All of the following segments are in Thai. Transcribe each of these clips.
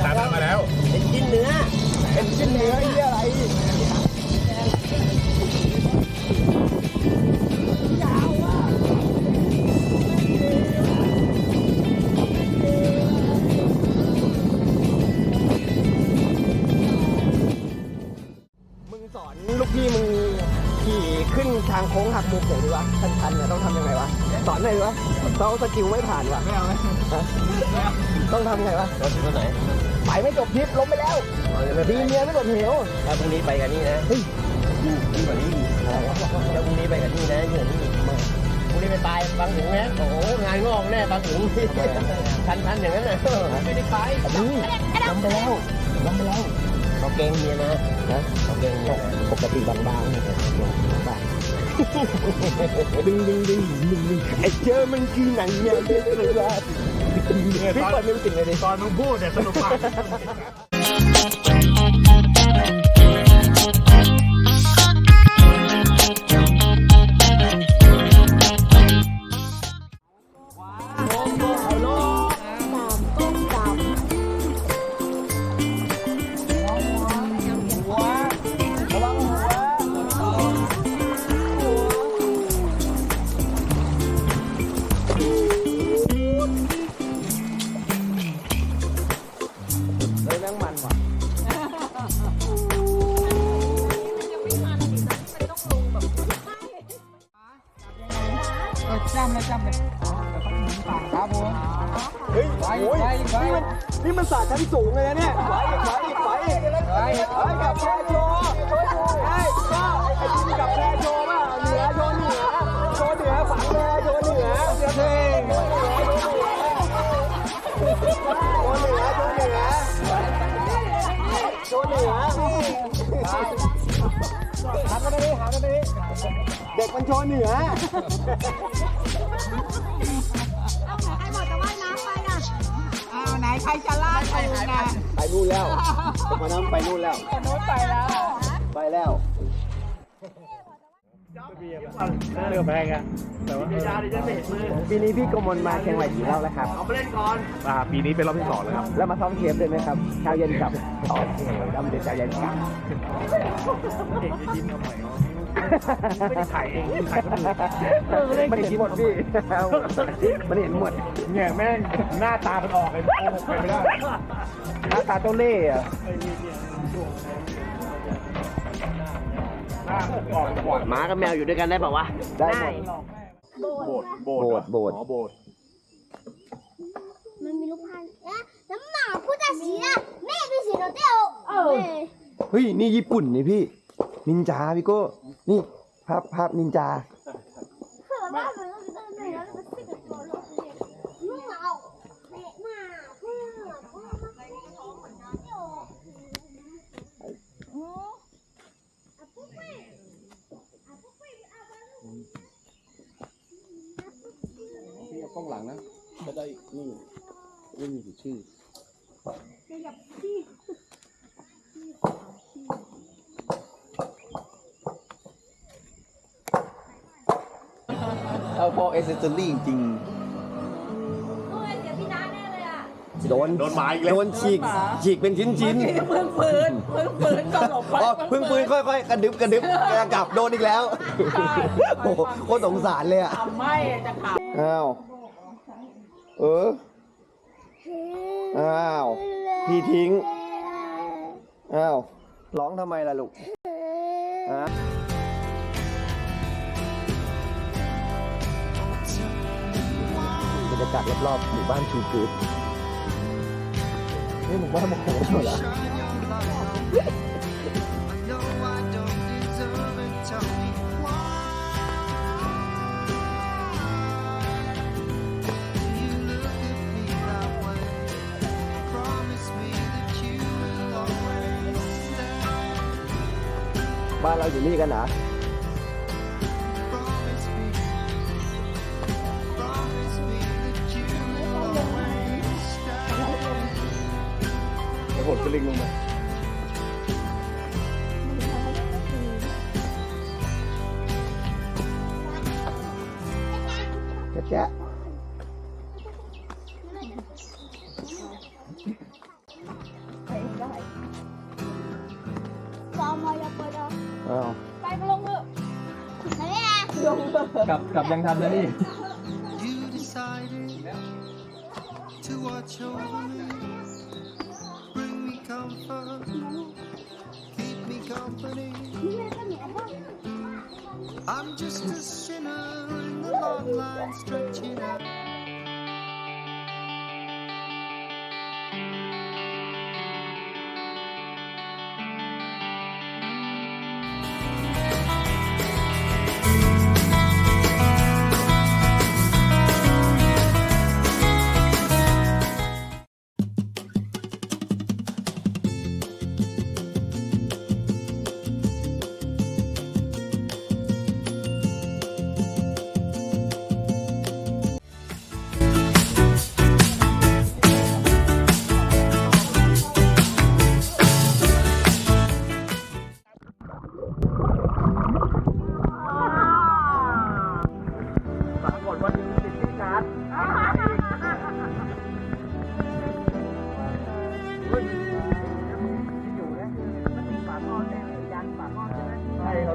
ตามนั้นมาแล้วเป็นชิ้นเนื้อเป็นชิ้นเนื้อที่อะไรมึงสอนลูกพี่มึง ขี่ขึ้นทางโค้งหักมุมหน่อยดีวะชันๆเนี่ยต้องทำยังไงวะสอนหน่อยดีวะเราสกิลไม่ผ่านวะไม่เอาต้องทำไงวะรถที่ไหนไปไม่จบทริปล้มไปแล้วดีเมียไม่หลดเหวถ้าพรุ่งนี้ไปกันนี่นะเฮ้ยดีกว่านี้อีกถ้าพรุ่งนี้ไปกันนี่นะเหนื่อยนี่อีกมากพรุ่งนี้ไปตายบางถุงนะโอ้โหงานงอกแน่บางถุงทันๆอย่างนั้นนะไม่ได้ไปนี่ล้มไปแล้วล้มไปแล้ว เขาเกงเมียนะนะเขาเกงเมียนะปกติบางๆเนี่ยบางดึงดึงดึงดึงดึงไอ้เจอมันคือหนังเนี่ยเด็ดเลยว่าพี่เปิดมิวสิกเลยดิตอนมึงพูดเนี่ยสนุกมาก จำเลยจำเลยครับผมเฮ้ยโอ้ยนี่มันนี่มันสาดชั้นสูงเลยนะเนี่ยไหวอีกไหวอีกไหวอีกไหวกับแชร์โชว์ไอ้ก็ไอ้ทีมกับแชร์โชว์ป่ะเหนือโชว์เหนือโชว์เหนือฝังเลยโชว์เหนือเดี๋ยวเท่โชว์เหนือโชว์เหนือโชว์เหนือหากันได้หากันได้ เด็กมันโชว์เหนืออ้าวไหนใครจะลากไปนะไปนู่นแล้วมาน้ำไปนู่นแล้วคนนู้นไปแล้ว ไปแล้วเรือแพงอะแต่ว่าปีนี้พี่กมลมาเชียงใหม่กี่รอบแล้วครับอ่าปีนี้เป็นรอบที่สองแล้วครับ แล้วมาซ้อมเทปด้วยไหมครับเช้าเย็นกลับอ๋อดำเด็ดเช้าเย็นกลับเด็กจะยิ้มทำไม ไม่ได้ถ่ายเองถ่ายคนอื่นมันเห็นหมดพี่มันเห็นหมดเนี่ยแม่งหน้าตามันออกเลยโกหกไปไม่ได้หน้าตาเจ้าเล่ห์อะหน้าออกก่อนหมากับแมวอยู่ด้วยกันได้ป่าวะ ได้หมดโบดโบโบดดโบดอ๋อโบดมันมีลูกพันธุ์เอ๊ะน้ำหมาพูดแต่สีอะแม่เป็นสีเราเต้าเออเฮ้ย นี่ญี่ปุ่นนี่พี่ นินจาพี่โก้นี่ภาพภาพนินจาเผื่อว่ามันต้องนะกับตัวเราเลยลูกเราแม่มาเพื่อเพื่อมาไปท้องเหมือนกันอยู่โอ้อะปุ๊บไปอะปุ๊บไปอะไปลูกพี่เอากล้องหลังนะจะได้นี่ไม่มีชื่อ เอาพอเอเซอรี่จริงโอ้ยเสียพี่น้าแน่เลยอะโดนโดนหมาอีกแล้ว โดนฉีกฉีกเป็นชิ้นชิ้นเพิ่งฟื้นเพิ่งฟื้นก็หลบไปอ๋อพึ่งปืนค่อยๆ กระดึบกระดึบกลับโดนอีกแล้วโอ้โหโคตรสงสารเลยอะ ทำไม่จะขาดอ้าว เออ อ้าว พี่ทิ้ง อ้าว ร้องทำไมล่ะลูกฮะากาศรอบๆหมู่บ้านชูกูดนี่หมู่บ้านมงคลหมดแล้วบ้านเราอยู่นี่กันนะ เป็นลิงลงมาจ๊ะไปได้อย่าไปนะอลงกลับกลับยังทำนนะนี่ keep me company. I'm just a sinner in the long line stretching out.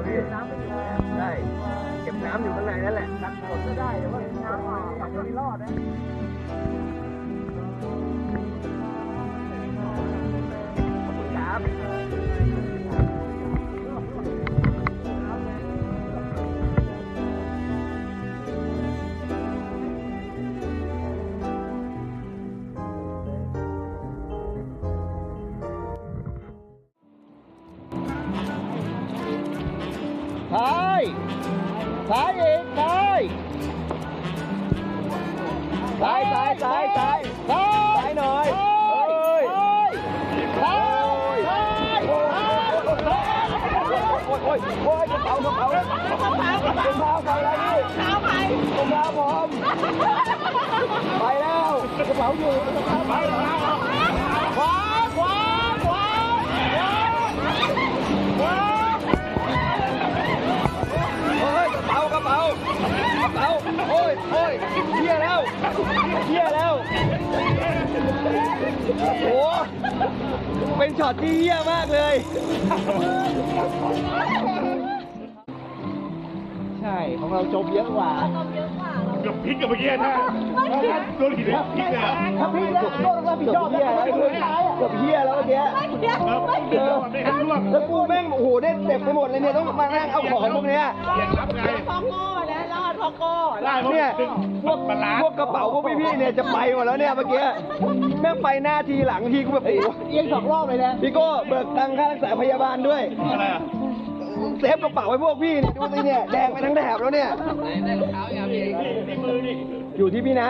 ใช่ครับพี่ใช่เก็บน้ำอยู่ข้างในนั่นแหละกันฝนก็ได้แต่ว่าน้ำออกกับไม่รอดนะขอบคุณครับ เป๋าไปแล้วนี่กระเป๋าไปกระเป๋าผมไปแล้วกระเป๋าอยู่กระเป๋าไปขวาขวาขวาขวาเฮ้ยกระเป๋ากระเป๋ากระเป๋าโอ้ยโอ้ยเฮียแล้วเฮียแล้วโอ้โหเป็นช็อตที่เฮียมากเลย ใช่ ของเราจมเยอะกว่าเกือบพลิกกับเมื่อกี้ถ้าถ้าโดนหินพลิกเลยอะถ้าพี่นะก็ต้องรับผิดชอบเฮียแล้วเกือบเฮียแล้วเมื่อกี้แล้วเดินไม่ให้ร่วงแล้วกูแม่งโอ้โหได้เต็มไปหมดเลยเนี่ยต้องมานั่งเอาของพวกเนี้ยเปลี่ยนรับไงพ่อโง่นะรอดพ่อโก้ได้เพราะเนี่ยดึงพวกบาลานซ์พวกกระเป๋าพวกพี่ๆเนี่ยจะไปหมดแล้วเนี่ยเมื่อกี้แม่งไปหน้าทีหลังทีกูแบบโอ้โหเอียงสองรอบเลยนะพี่โก้เบิกตังค่ารักษาพยาบาลด้วยอะไรอะ เซฟกระเป๋าไว้พวกพี่เนี่ยดูสิเนี่ยแดงไปทั้งแถบแล้วเนี่ยในมือนี่อยู่ที่พี่นะ